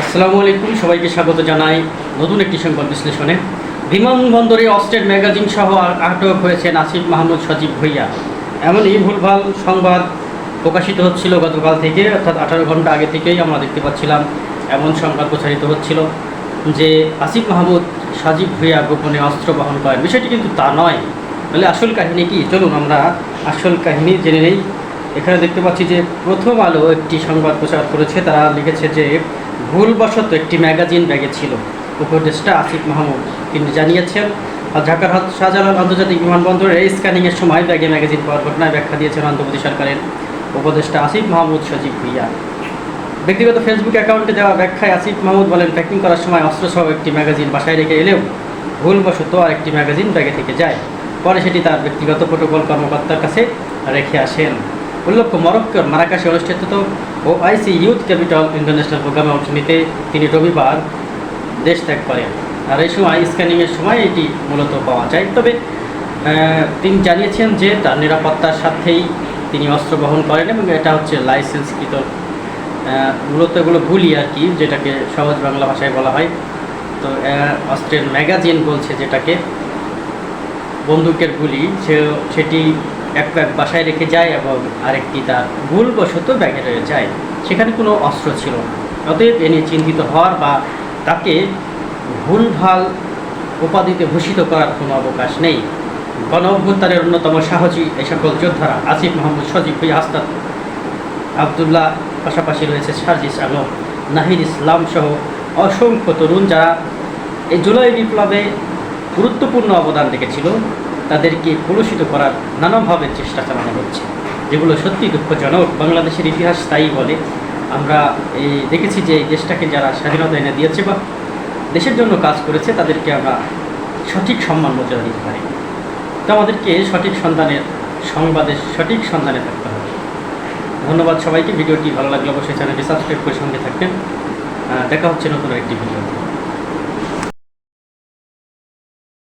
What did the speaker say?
আসসালামু আলাইকুম, সবাইকে স্বাগত জানাই নতুন একটি সংবাদ বিশ্লেষণে। বিমানবন্দরে অস্ট্রের ম্যাগাজিন সহ আটক হয়েছেন আসিফ মাহমুদ সজীব ভুইয়া। এমনই ভুলভাল সংবাদ প্রকাশিত হচ্ছিল গতকাল থেকে, অর্থাৎ আঠারো ঘণ্টা আগে থেকেই আমরা দেখতে পাচ্ছিলাম, এমন সংবাদ প্রচারিত হচ্ছিল যে আসিফ মাহমুদ সজীব ভুইয়া গোপনে অস্ত্র বহন করেন। বিষয়টি কিন্তু তা নয়। তাহলে আসল কাহিনী কি? চলুন আমরা আসল কাহিনী জেনে নেই। এখানে দেখতে পাচ্ছি যে প্রথম আলো একটি সংবাদ প্রচার করেছে। তারা লিখেছে যে ভুলবশত একটি ম্যাগাজিন ব্যাগে ছিল। উপদেষ্টা আসিফ মাহমুদ। তিনি জানিয়েছেন, ঢাকার হজ- শাহজালাল আন্তর্জাতিক বিমানবন্দরে স্ক্যানিংয়ের সময় ব্যাগে ম্যাগাজিন পাওয়ার ঘটনায় ব্যাখ্যা দিয়েছেন অন্তর্বর্তী সরকারের উপদেষ্টা আসিফ মাহমুদ সজীব ভুইয়া। ব্যক্তিগত ফেসবুক অ্যাকাউন্টে দেওয়া ব্যাখ্যায় আসিফ মাহমুদ বলেন, প্যাকিং করার সময় অস্ত্রসহ একটি ম্যাগাজিন বাসায় রেখে এলেও ভুলবশত আর একটি ম্যাগাজিন ব্যাগে থেকে যায়। পরে সেটি তার ব্যক্তিগত প্রোটোকল কর্মকর্তার কাছে রেখে আসেন। উল্লেখ্য, মরক্কোর মারাকাশে অনুষ্ঠিত O IC youth capital international প্রোগ্রামে অংশ নিতে তিনি রবিবার দেশ ত্যাগ করেন। আর এই সময় স্ক্যানিংয়ের সময় এটি মূলত পাওয়া যায়। তবে তিনি জানিয়েছেন যে তার নিরাপত্তার সাথেই তিনি অস্ত্র বহন করেন এবং এটা হচ্ছে লাইসেন্সকৃত মূলত এগুলো গুলি আর কি, যেটাকে সহজ বাংলা ভাষায় বলা হয়। তো অস্ত্রের ম্যাগাজিন বলছে যেটাকে, বন্দুকের গুলি সে সেটি এক ব্যাগ বাসায় রেখে যায় এবং আরেকটি তার ভুলবশত ব্যাগে রয়ে যায়। সেখানে কোনো অস্ত্র ছিল না। অতএব এ নিয়ে চিন্তিত হওয়ার বা তাকে ভুলভাল উপাধিতে ভূষিত করার কোনো অবকাশ নেই। গণ অভ্যুত্থানের অন্যতম সাহসী এই সকল যোদ্ধারা আসিফ মোহাম্মদ সজিব ভুইয়া হাস্তাদ আবদুল্লাহ, পাশাপাশি রয়েছে সার্জিস আলম, নাহিদ ইসলাম সহ অসংখ্য তরুণ যারা এই জুলাই বিপ্লবে গুরুত্বপূর্ণ অবদান রেখেছিল। তাদেরকে কলুষিত করার নানাভাবে চেষ্টা চালানো হচ্ছে, যেগুলো সত্যি দুঃখজনক। বাংলাদেশের ইতিহাস তাই বলে। আমরা এই দেখেছি যে এই দেশটাকে যারা স্বাধীনতা এনে দিয়েছে বা দেশের জন্য কাজ করেছে, তাদেরকে আমরা সঠিক সম্মান মর্যাদা দিতে পারি। তো আমাদেরকে সঠিক সন্ধানের সংবাদের সঠিক সন্ধানে থাকতে হবে। ধন্যবাদ সবাইকে। ভিডিওটি ভালো লাগলে অবশ্যই চ্যানেলটি সাবস্ক্রাইব করে সঙ্গে থাকবেন। দেখা হচ্ছে নতুন একটি ভিডিও